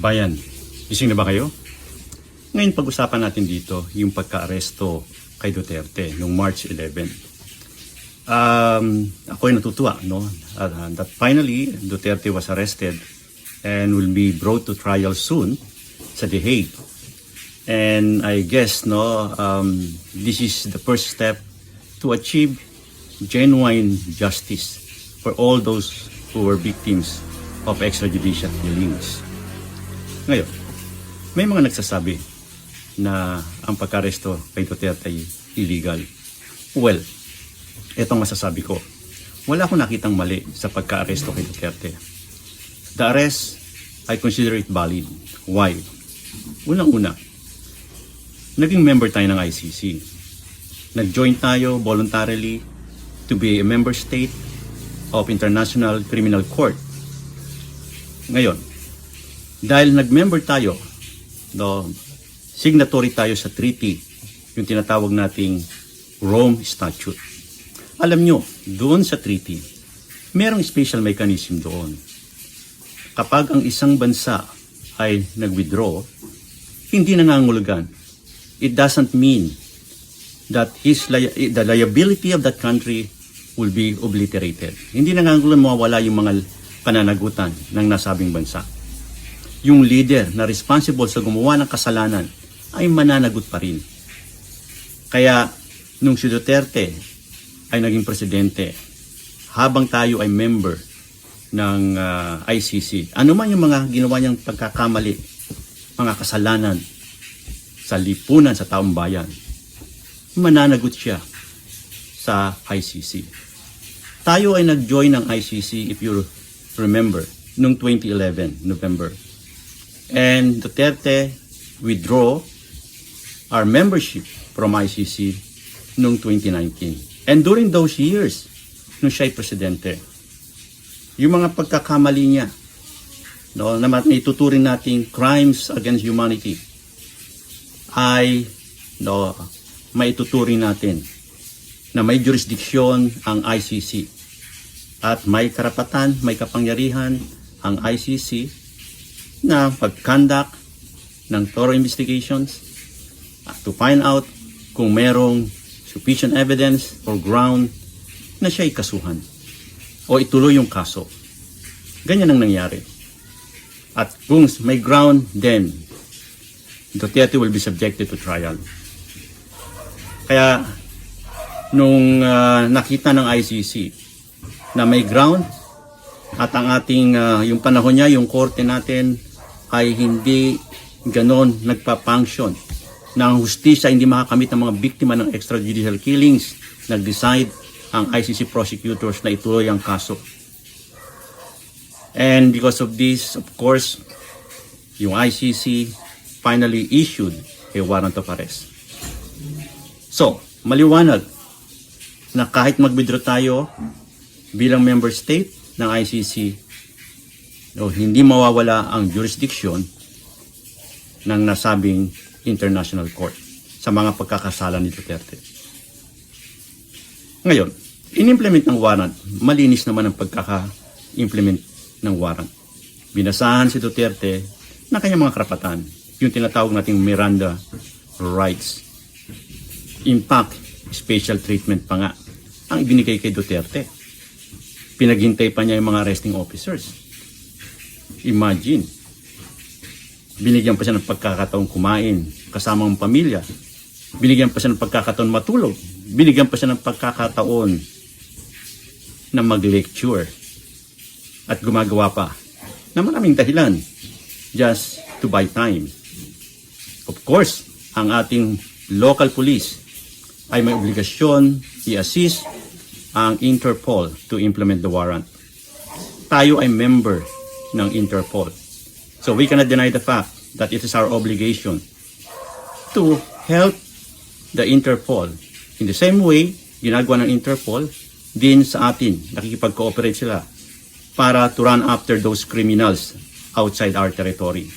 Bayan, gising na ba kayo? Ngayon pag-usapan natin dito yung pagka-aresto kay Duterte noong March 11. Um, ako ay natutuwa no? Uh, that finally Duterte was arrested and will be brought to trial soon sa The Hague. And I guess no, um, this is the first step to achieve genuine justice for all those who were victims of extrajudicial killings. Ngayon, may mga nagsasabi na ang pagkaresto kay Duterte ay illegal. Well, etong masasabi ko. Wala akong nakitang mali sa pagka-aresto kay Duterte. The arrest, I consider it valid. Why? Unang-una, naging member tayo ng ICC. Nag-join tayo voluntarily to be a member state of International Criminal Court. Ngayon, dahil nag-member tayo, no, signatory tayo sa treaty, yung tinatawag nating Rome Statute. Alam nyo, doon sa treaty, merong special mechanism doon. Kapag ang isang bansa ay nag-withdraw, hindi nangangulugan. It doesn't mean that his li- the liability of that country will be obliterated. Hindi nangangulugan mawawala yung mga pananagutan ng nasabing bansa. Yung leader na responsible sa gumawa ng kasalanan ay mananagot pa rin. Kaya nung si Duterte ay naging presidente, habang tayo ay member ng ah, ICC, ano man yung mga ginawa niyang pagkakamali, mga kasalanan sa lipunan sa taong bayan, mananagot siya sa ICC. Tayo ay nag-join ng ICC, if you remember, noong 2011, November. And Duterte withdraw our membership from ICC noong 2019. And during those years, nung siya ay presidente, yung mga pagkakamali niya, no, na maituturing nating crimes against humanity, ay no, maituturing natin na may jurisdiksyon ang ICC at may karapatan, may kapangyarihan ang ICC na pag-conduct ng thorough investigations at to find out kung merong sufficient evidence or ground na siya ay kasuhan o ituloy yung kaso. Ganyan ang nangyari. At kung may ground, then Duterte will be subjected to trial. Kaya nung ah, nakita ng ICC na may ground at ang ating ah, yung panahon niya, yung korte natin ay hindi ganon nagpa-function na hustisya hindi makakamit ng mga biktima ng extrajudicial killings, nag-decide ang ICC prosecutors na ituloy ang kaso. And because of this, of course, yung ICC finally issued a warrant of arrest. So, maliwanag na kahit mag-withdraw tayo bilang member state ng ICC, no, hindi mawawala ang jurisdiction ng nasabing International Court sa mga pagkakasala ni Duterte. Ngayon, in-implement ng warrant, malinis naman ang pagkaka-implement ng warrant. Binasahan si Duterte ng kanyang mga karapatan, yung tinatawag nating Miranda rights. In fact, special treatment pa nga ang ibinigay kay Duterte. Pinaghintay pa niya yung mga arresting officers. Imagine, binigyan pa siya ng pagkakataong kumain kasama ang pamilya. Binigyan pa siya ng pagkakataon matulog. Binigyan pa siya ng pagkakataon na mag-lecture. At gumagawa pa na maraming dahilan just to buy time. Of course, ang ating local police ay may obligasyon i-assist ang Interpol to implement the warrant. Tayo ay member ng Interpol. So we cannot deny the fact that it is our obligation to help the Interpol. In the same way, ginagawa ng Interpol din sa atin, nakikipag-cooperate sila para to run after those criminals outside our territory.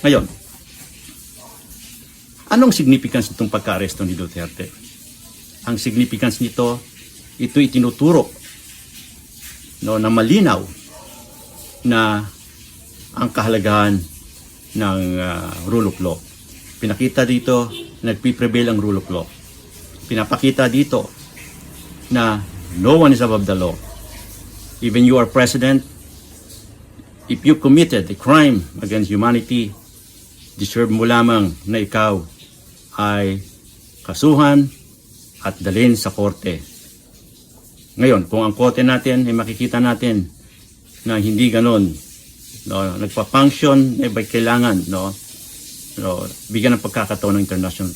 Ngayon, anong significance nitong pagka-aresto ni Duterte? Ang significance nito, ito itinuturo no, na malinaw na ang kahalagahan ng ah, rule of law. Pinakita dito, nagpiprevail ang rule of law. Pinapakita dito na no one is above the law. Even you are president, if you committed a crime against humanity, deserve mo lamang na ikaw ay kasuhan at dalhin sa korte. Ngayon, kung ang korte natin ay makikita natin na hindi ganon, no, nagpa-function, eh, ba kailangan, no, no, bigyan ng pagkakataon ng International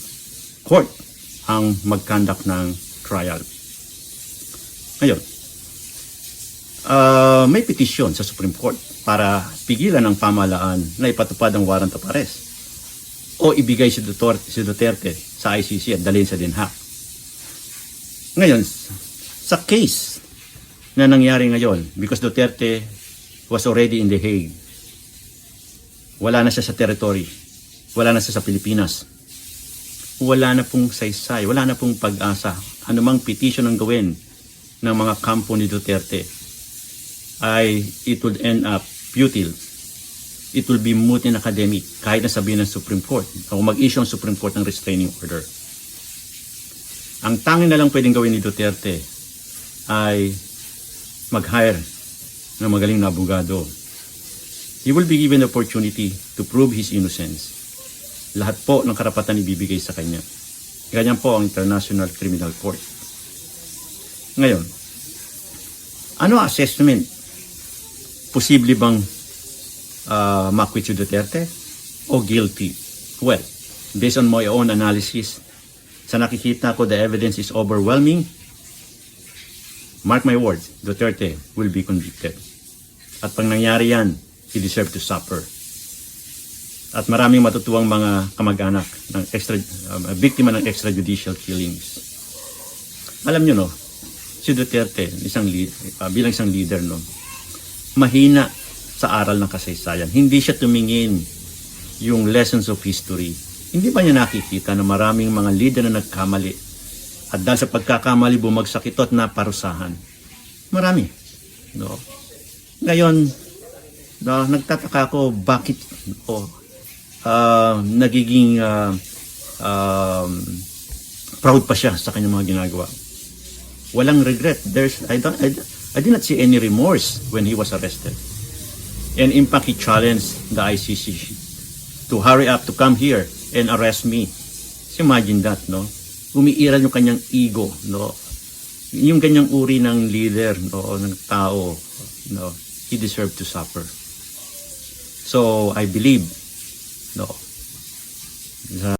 Court ang mag-conduct ng trial. Ngayon, ah, may petisyon sa Supreme Court para pigilan ang pamahalaan na ipatupad ang warrant of arrest o ibigay si Duterte, si Duterte sa ICC at dalhin sa Den. Ngayon, sa case na nangyari ngayon, because Duterte was already in The Hague, wala na siya sa territory, wala na siya sa Pilipinas, wala na pong saysay, wala na pong pag-asa. Anumang petition ang gawin ng mga kampo ni Duterte ay it would end up futile. It will be moot in academic kahit na sabihin ng Supreme Court o mag-issue ang Supreme Court ng restraining order. Ang tanging na lang pwedeng gawin ni Duterte ay mag-hire ng magaling na abogado. He will be given the opportunity to prove his innocence. Lahat po ng karapatan ibibigay sa kanya. Ganyan po ang International Criminal Court. Ngayon, ano assessment? Posible bang uh, makwit si Duterte o guilty? Well, based on my own analysis, sa nakikita ko the evidence is overwhelming. Mark my words, Duterte will be convicted. At pag nangyari yan, he deserve to suffer. At maraming matutuwang mga kamag-anak ng extra, uh, biktima ng extrajudicial killings. Alam nyo no, si Duterte, isang uh, bilang isang leader no, mahina sa aral ng kasaysayan. Hindi siya tumingin yung lessons of history. Hindi ba niya nakikita na maraming mga leader na nagkamali at dahil sa pagkakamali bumagsak ito at naparusahan? Marami. No? Ngayon, no, nagtataka ako bakit oh, ah, nagiging ah, um, proud pa siya sa kanyang mga ginagawa. Walang regret. There's I don't I, I did not see any remorse when he was arrested. And in fact, he challenged the ICC to hurry up to come here and arrest me. So imagine that, no? Umiiral yung kanyang ego, no? Yung ganyang uri ng leader, no, ng tao, no, he deserved to suffer. So I believe, no,